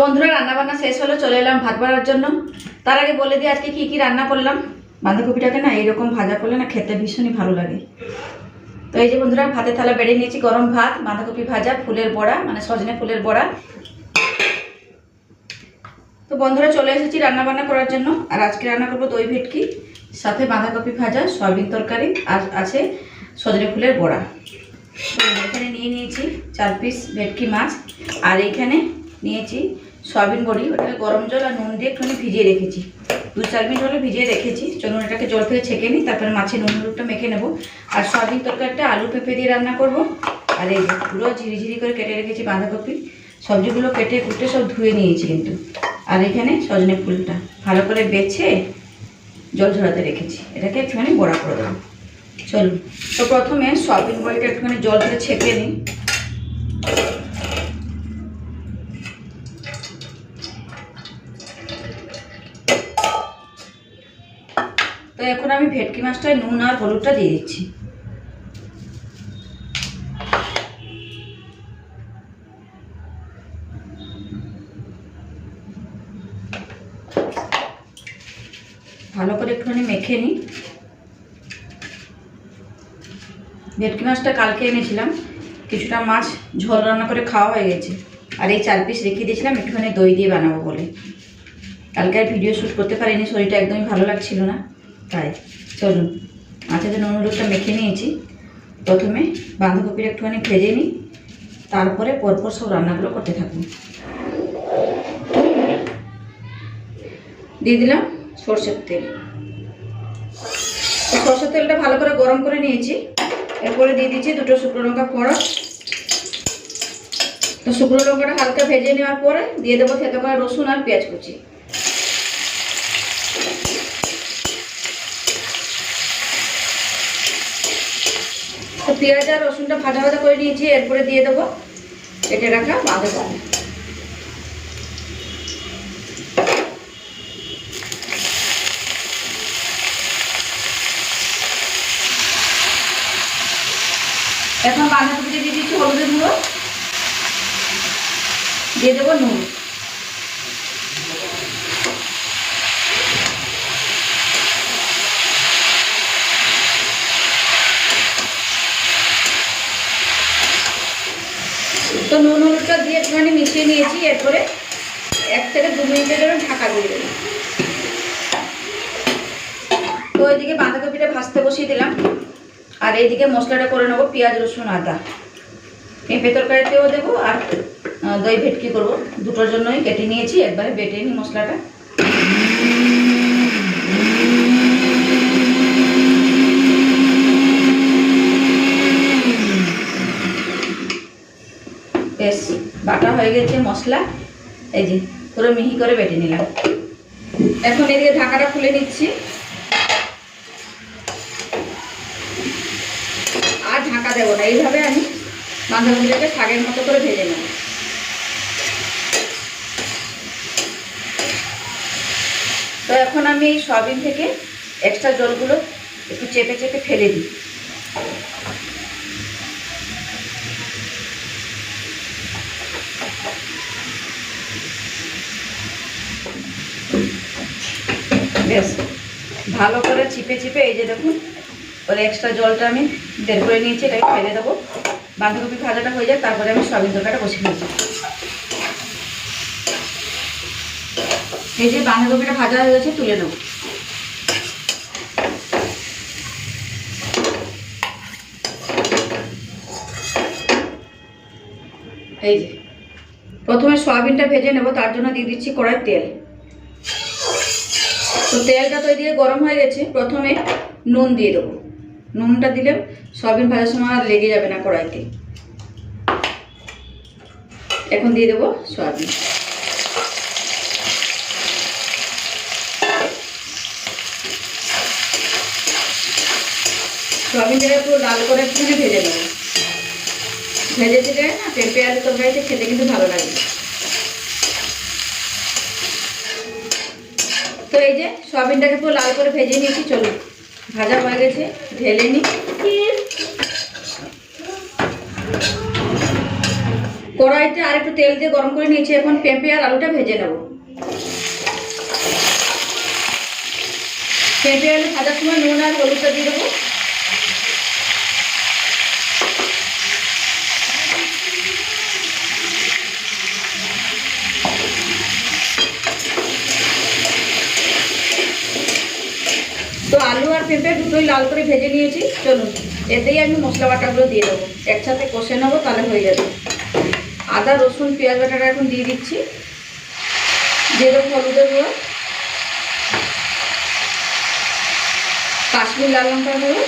বন্ধুরা রান্না বান্না শেষ হলো, চলে এলাম ভাত বাড়ার জন্য। তার আগে বলে দিই, আজকে কি কি রান্না করলাম? বাঁধাকপিটাকে না, এইরকম ভাজা করলে না খেতে ভীষণই ভালো লাগে। তো এই যে বন্ধুরা ভাতে থালা বেড়ে নিয়েছি, গরম ভাত, বাঁধাকপি ভাজা, ফুলের বড়া মানে সজনে ফুলের বড়া। তো বন্ধুরা, চলে এসেছি রান্না বান্না করার জন্য। আর আজকে রান্না করব দই ভেটকি, সাথে বাঁধাকপি ভাজা, সয়াবিন তরকারি, আর আছে সজনে ফুলের বড়া। তো এখানে নিয়ে নিয়েছি চার পিস ভেটকি মাছ। আর এইখানে নিয়েছি। সয়াবিন বড়ি, ওটাকে গরম জল আর নুন দিয়ে একটুখানি ভিজিয়ে রেখেছি। দু চার মিনিট হলে ভিজিয়ে রেখেছি। চলুন এটাকে জল থেকে ছেঁকে নিই, তারপরে মাছের নুন হলুদটা মেখে নেব। আর সয়াবিন তরকারিটা আলু পেঁপে দিয়ে রান্না করব। আর এই পুরো ঝিরিঝিরি করে কেটে রেখেছি বাঁধাকপি। সবজিগুলো কেটে কুটে সব ধুয়ে নিয়েছি কিন্তু। আর এখানে সজনে ফুলটা ভালো করে বেছে জল ঝরাতে রেখেছি। এটাকে একটুখানি বড়া করে দেবো। চলুন। তো প্রথমে সয়াবিন বড়িটা একটুখানি জল থেকে ছেঁকে নিই। এখন আমি ভেটকি মাছটায় নুন আর হলুদটা দিয়ে দিচ্ছি। ভালো করে একটুখানি মেখে নিই। ভেটকি মাছটা কালকে এনেছিলাম, কিছুটা মাছ ঝোল রান্না করে খাওয়া হয়ে গেছে। আর এই চার পিস রেখে দিয়েছিলাম, একটুখানি দই দিয়ে বানাবো বলে। কালকে আর ভিডিও শ্যুট করতে পারিনি, শরীরটা একদমই ভালো লাগছিল না। তাই, চলুন। মাছের নুন হলুদটা মেখে নিয়েছি। প্রথমে বাঁধাকপির একটুখানি ভেজে নিই, তারপরে পরপর সব রান্নাগুলো করতে থাকুন দিয়ে দিলাম সর্ষের তেল। সর্ষের তেলটা ভালো করে গরম করে নিয়েছি। এরপরে দিয়ে দিচ্ছি দুটো শুকনো লঙ্কা ফোড়ন। তো শুকনো লঙ্কাটা হালকা ভেজে নেওয়ার পরে দিয়ে দেবো থেতে করা রসুন আর পেঁয়াজ কুচি। পেঁয়াজ আর রসুনটা ভাজা ভাজা করে নিয়েছি, এরপরে দিয়ে দেবো কেটে রাখা বাঁধাকপি। এখন বাঁধাকপিতে দিয়ে দিচ্ছি হলুদের গুঁড়ো, দিয়ে দেবো নুন। তো নুন হলুদটা দিয়ে একটুখানি মিশিয়ে নিয়েছি, এরপরে এক থেকে দু মিনিটের জন্য ঢাকা দিয়ে দেবো। তো ওইদিকে বাঁধাকপিটা ভাজতে বসিয়ে দিলাম। আর এইদিকে মশলাটা করে নেব পেঁয়াজ, রসুন, আদা। পেঁপে তরকারিতেও দেবো আর দই ভেটকি করব। দুটোর জন্যই কেটে নিয়েছি, একবারে বেটে নিই মশলাটা। বেশ বাটা হয়ে গেছে মশলা, এই যে পুরো মিহি করে বেটে নিলাম। এখন এদিকে ঢাকাটা খুলে নিচ্ছি। আর ঢাকা দেবো না, এইভাবে আমি বাঁধাকপিটাকে শাকের মতো করে ভেজে নেব। তো এখন আমি এই সয়াবিন থেকে এক্সট্রা জলগুলো একটু চেপে চেপে ফেলে দিই। বেশ, ভালো করে চিপে চিপে এই যে দেখুন, ওর এক্সট্রা জলটা আমি বের করে নিয়েছি, এটাকে ফেলে দেবো। বাঁধাকপি ভাজাটা হয়ে যায় তারপরে আমি সয়াবিন তরকারিটা বসে নিয়েছি এই যে বাঁধাকপিটা ভাজা হয়ে গেছে, তুলে নেব। এই যে, প্রথমে সয়াবিনটা ভেজে নেব, তার জন্য দিয়ে দিচ্ছি কড়াই তেল। তো তেলটা তো গরম হয়ে গেছে, প্রথমে নুন দিয়ে দেবো। নুনটা দিলে সয়াবিন ভাজার সময় আর লেগে যাবে না কড়াইতে। এখন দিয়ে দেবো সয়াবিন। সয়াবিনটাকে পুরো লাল করে একটুখানি ভেজে নেব। ভেজে দিলে না পেঁপে আলু তরকারিতে খেতে কিন্তু ভালো লাগে। এই যে সয়াবিনটাকে পুরো লাল করে ভেজে নিয়েছি, চলুন। ভাজা হয়ে গেছে, ঢেলে নিই কড়াইতে আর একটু তেল দিয়ে গরম করে নিয়েছি, এখন পেঁপে আর আলুটা ভেজে নেব। পেঁপে আলু ভাজার সময় নুন আর হলুদটা দিয়ে দেবো তো আলু আর পেঁপে দুটোই লাল করে ভেজে নিয়েছি। চলুন, এতেই আমি মশলা বাটাগুলো দিয়ে দেবো। একসাথে কষে নেব, তাহলে হয়ে যাবে। আদা, রসুন, পেঁয়াজ বাটাটা এখন দিয়ে দিচ্ছি। দিয়ে দেবো হলুদের গুঁড়ো। কাশ্মীর লাল লঙ্কার গুঁড়ো।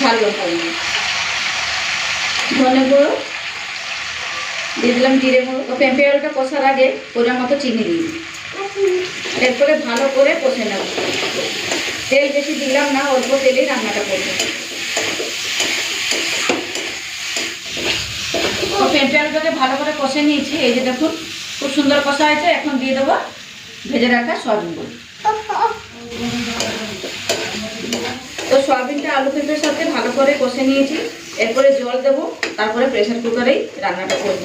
ঝাল লঙ্কার গুঁড়ো। ধনে গুঁড়ো। দিয়ে দিলাম জিরে গুঁড়ো। পেঁপে আলুটা কষার আগে পরিমাণ মতো চিনি দিই। এরপরে ভালো করে কষে নেব। তেল বেশি দিলাম না, অল্প তেলেই রান্নাটা করব। পেঁপে আলুটাকে ভালো করে কষে নিয়েছি। এই যে দেখুন, খুব সুন্দর কষা হয়েছে। এখন দিয়ে দেবো ভেজে রাখা সয়াবিনগুলো। তো সয়াবিনটা আলু পেঁপের সাথে ভালো করে কষে নিয়েছি। এরপরে জল দেবো, তারপরে প্রেসার কুকারেই রান্নাটা করব।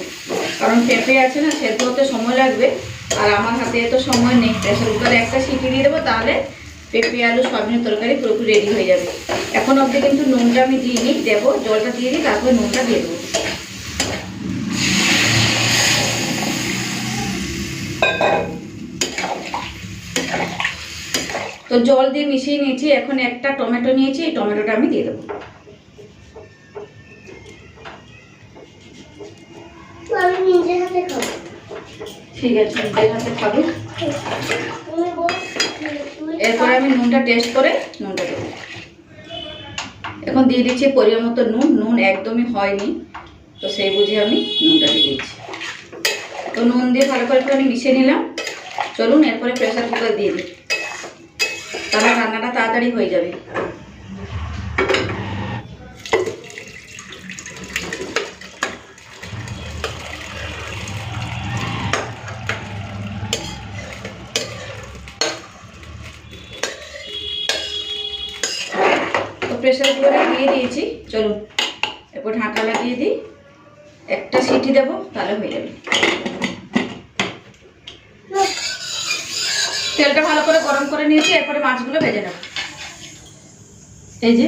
কারণ পেঁপে আছে না, সেদ্ধ হতে সময় লাগবে। আর আমার হাতে এত সময় নেই। প্রেসার কুকারে একটা সিটি দিয়ে দেবো, তাহলে পেঁপে, আলু সয়াবিনের তরকারি পুরোপুরি রেডি হয়ে যাবে। এখন অবধি কিন্তু নুনটা আমি দিয়ে দিইনি, দেবো, জলটা দিয়ে দিই, তারপরে নুনটা দিয়ে দেবো। তো জল দিয়ে মিশিয়ে নিয়েছি, এখন একটা টমেটো নিয়েছি, এই টমেটোটা আমি দিয়ে দেবো। নিজের হাতে খাব। ঠিক আছে নিজের এরপরে আমি নুনটা টেস্ট করে নুনটা দেবো। এখন দিয়ে দিচ্ছি পরিমাণ মতো নুন নুন একদমই হয়নি, তো সেই বুঝে আমি নুনটা দিয়ে দিচ্ছি। তো নুন দিয়ে ভালো করে আমি মিশিয়ে নিলাম। চলুন, এরপরে প্রেসার কুকার দিয়ে দিই। তাহলে রান্নাটা তাড়াতাড়ি হয়ে যাবে। প্রেসার দিয়ে দিয়েছি। চলুন, এরপর ঢাকা লাগিয়ে দিই। একটা সিটি দেবো, তাহলে হয়ে যাবে। তেলটা ভালো করে গরম করে নিয়েছি, এরপরে মাছগুলো ভেজে নেব। এই যে।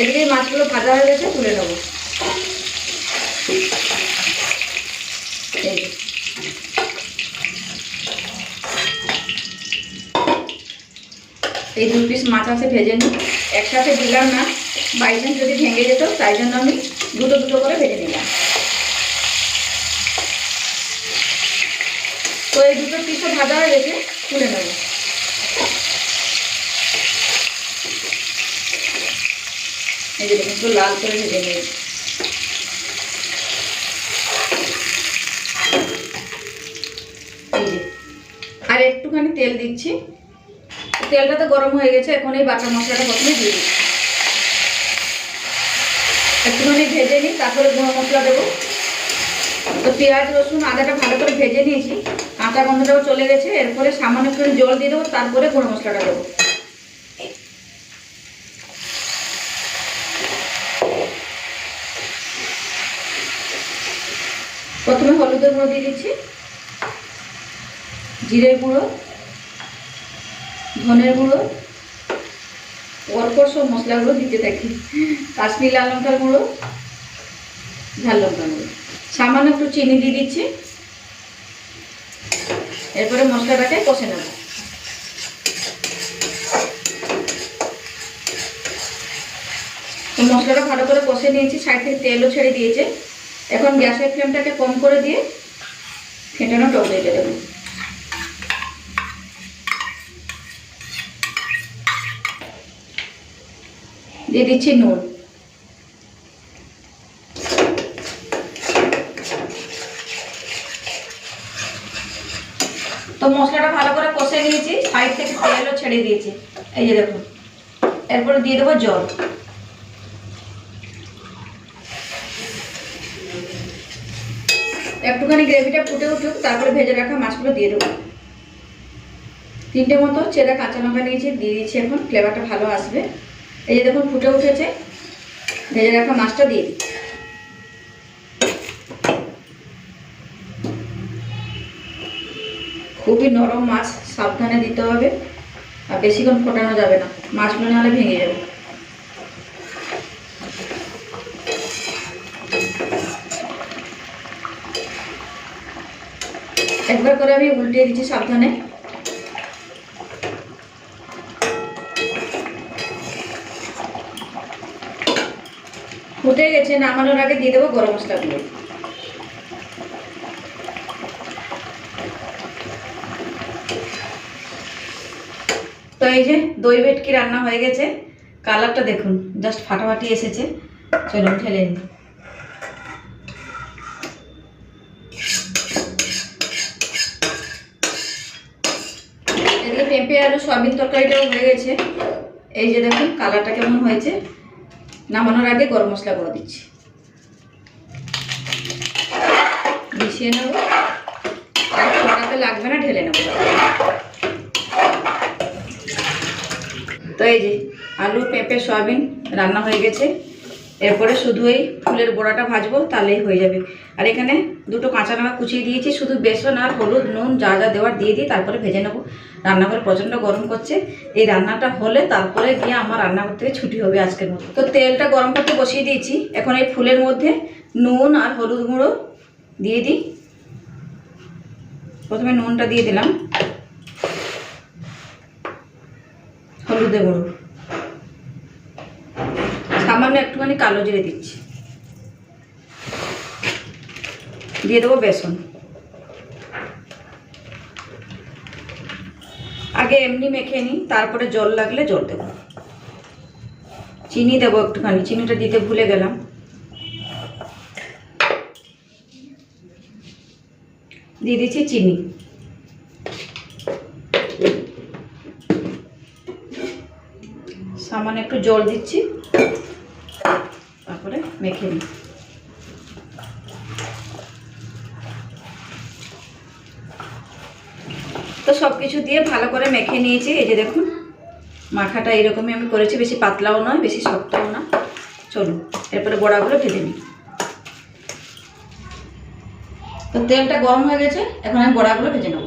এদিকে মাছগুলো ভাজা হয়ে গেছে, তুলে নেব। এই দুই পিস মাছ আছে ভেজে নিই। একসাথে দিলাম না বাই যদি ভেঙে যেত, তাই জন্য আমি দুটো দুটো করে ভেজে নিলাম। তো এই দুটো পিসও ভাজা হয়ে গেছে, তুলে নেব। এই যে একটু লাল করে ভেজে নিয়েছি আর একটুখানি তেল দিচ্ছি। তেলটা তো গরম হয়ে গেছে, এখন এই বাটার মশলাটা প্রথমে দিয়ে দিচ্ছি একটুখানি ভেজে নিই, তারপরে গুঁড়ো মশলা দেবো। তো পেঁয়াজ, রসুন, আদাটা ভালো করে ভেজে নিয়েছি। কাঁচা গন্ধটাও চলে গেছে, এরপরে সামান্য একটু জল দিয়ে দেবো, তারপরে গুঁড়ো মশলাটা দেবো। প্রথমে হলুদের গুঁড়ো দিয়ে দিচ্ছি, জিরের গুঁড়ো। ধনের গুঁড়ো পরপর সব মশলাগুলো দিতে থাকি। কাশ্মীর লাল লঙ্কার গুঁড়ো, ঝাল লঙ্কার গুঁড়ো। সামান্য একটু চিনি দিয়ে দিচ্ছি। এরপরে মশলাটাকে কষে নেব। মশলাটা ভালো করে কষে নিয়েছি, সাইড থেকে তেলও ছেড়ে দিয়েছে। এখন গ্যাসের ফ্লেমটাকে কম করে দিয়ে ফেটানো টক দিয়ে দেবো। দিয়ে দিচ্ছি নুন। তো মশলাটা ভালো করে কষে নিয়েছি, সাইড থেকে তেলও ছেড়ে দিয়েছি। এই যে দেখুন, এরপরে দিয়ে দেবো জল। একটুখানি গ্রেভিটা ফুটে উঠুক, তারপরে ভেজে রাখা মাছগুলো দিয়ে দেবো। তিনটে মতো চেরা কাঁচা লঙ্কা নিয়েছি, দিয়ে দিচ্ছি এখন ফ্লেভারটা ভালো আসবে। এই যে দেখুন ফুটে উঠেছে। ভেজে রাখা মাছটা দিয়ে দিই খুবই নরম মাছ, সাবধানে দিতে হবে। আর বেশিক্ষণ ফোটানো যাবে না। মাছগুলো নাহলে ভেঙে যাবে। একবার করে আমি উল্টিয়ে দিচ্ছি সাবধানে। ফুটে গেছে, নামানোর আগে দিয়ে দেবো গরম মশলাগুলো। তো এই যে দই ভেটকি রান্না হয়ে গেছে, কালারটা দেখুন জাস্ট ফাটাফাটি এসেছে। চলুন ঠেলে এদিকে পেঁপে, আলু, সয়াবিন তরকারিটাও হয়ে গেছে। এই যে দেখুন, কালারটা কেমন হয়েছে। নামানোর আগে গরম মশলা করে দিচ্ছি। মিশিয়ে নেব। ছোটাতে লাগবে না, ঢেলে নেব। তো এই যে আলু, পেঁপে, সয়াবিন রান্না হয়ে গেছে। এরপরে শুধু এই ফুলের বড়াটা ভাজবো, তাহলেই হয়ে যাবে। আর এখানে দুটো কাঁচা লঙ্কা কুচিয়ে দিয়েছি, শুধু বেসন আর হলুদ, নুন যা যা দেওয়ার দিয়ে দিই, তারপরে ভেজে নেব। রান্নাঘরে প্রচণ্ড গরম করছে। এই রান্নাটা হলে তারপরে গিয়ে আমার রান্নাঘর থেকে ছুটি হবে আজকের মতো। তো তেলটা গরম করতে বসিয়ে দিয়েছি। এখন এই ফুলের মধ্যে নুন আর হলুদ গুঁড়ো দিয়ে দিই। প্রথমে নুনটা দিয়ে দিলাম। হলুদে গুঁড়ো। সামান্য একটুখানি কালো জিরে দিচ্ছি। দিয়ে দেবো বেসন। আগে এমনি মেখে নিই, তারপরে জল লাগলে জল দেবো। চিনি দেবো একটুখানি, চিনিটা দিতে ভুলে গেলাম। দিয়ে দিচ্ছি চিনি। সামান্য একটু জল দিচ্ছি। মেখে নিই তো সব কিছু দিয়ে ভালো করে মেখে নিয়েছি, এই যে দেখুন। মাখাটা এরকমই আমি করেছি, বেশি পাতলাও নয়, বেশি শক্তও না। চলুন, এরপরে বড়াগুলো ভেজে নিই। তো তেলটা গরম হয়ে গেছে, এখন আমি বড়াগুলো ভেজে নেব।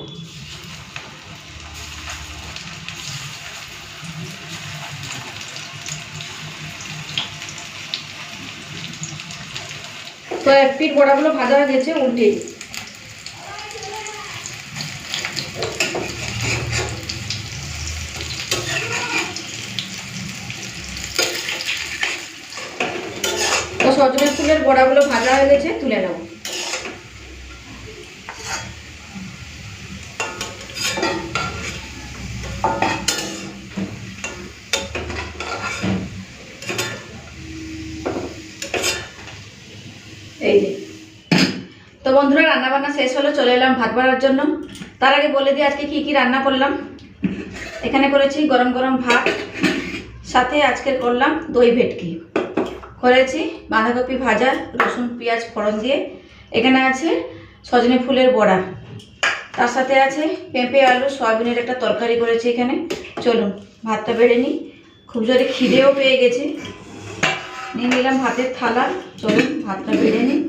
তো এক পিঠ বড়াগুলো ভাজা হয়ে গেছে, উল্টে। তো সজনে ফুলের বড়াগুলো ভাজা হয়ে গেছে, তুলে নেব এই যে তো বন্ধুরা রান্না বান্না শেষ হলো, চলে এলাম ভাত বাড়ার জন্য। তার আগে বলে দিই, আজকে কি কি রান্না করলাম? এখানে করেছি গরম গরম ভাত, সাথে আজকে করলাম দই ভেটকি। করেছি বাঁধাকপি ভাজা, রসুন, পেঁয়াজ, ফোড়ন দিয়ে। এখানে আছে সজনে ফুলের বড়া। তার সাথে আছে পেঁপে, আলু, সয়াবিনের একটা তরকারি করেছি এখানে। চলুন, ভাতটা বেড়ে নিই। খুব জোরে খিদেও পেয়ে গেছে। নিয়ে নিলাম ভাতের থালা। চলুন, ভাতটা বেড়ে নিই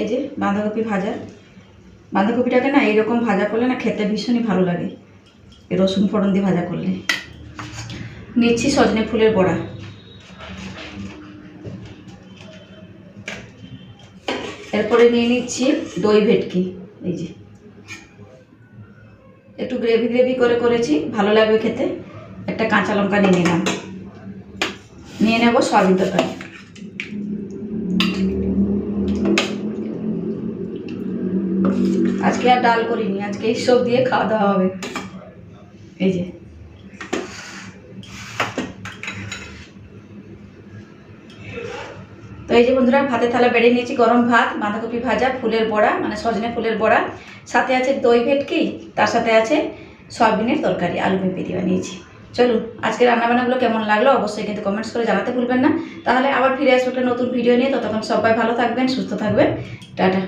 এই যে বাঁধাকপি ভাজা। বাঁধাকপিটাকে না এইরকম ভাজা করলে না খেতে ভীষণই ভালো লাগে। রসুন ফোড়ন দিয়ে ভাজা করলে। নিচ্ছি সজনে ফুলের বড়া। এরপরে নিয়ে নিচ্ছি দই ভেটকি, এই যে। একটু গ্রেভি গ্রেভি করে করেছি, ভালো লাগবে খেতে। একটা কাঁচা লঙ্কা নিয়ে নিলাম। নিয়ে নেব সয়াবিন তরকারি। আজকে আর ডাল করিনি, আজকে এই সব দিয়ে খাওয়া দাওয়া হবে। এই যে। তো এই যে বন্ধুরা, ভাতের থালা বেড়ে নিয়েছি, গরম ভাত, বাঁধাকপি ভাজা, ফুলের বড়া মানে সজনে ফুলের বড়া। সাথে আছে দই ভেটকি, তার সাথে আছে সয়াবিনের তরকারি, আলু পেঁপে দিয়ে বানিয়েছি। চলুন আজকে রান্নাবান্নাগুলো কেমন লাগল অবশ্যই কিন্তু কমেন্টস করে জানাতে ভুলবেন না। তাহলে আবার ফিরে আসব একটা নতুন ভিডিও নিয়ে। ততক্ষণ সবাই ভালো থাকবেন, সুস্থ থাকবেন। টাটা।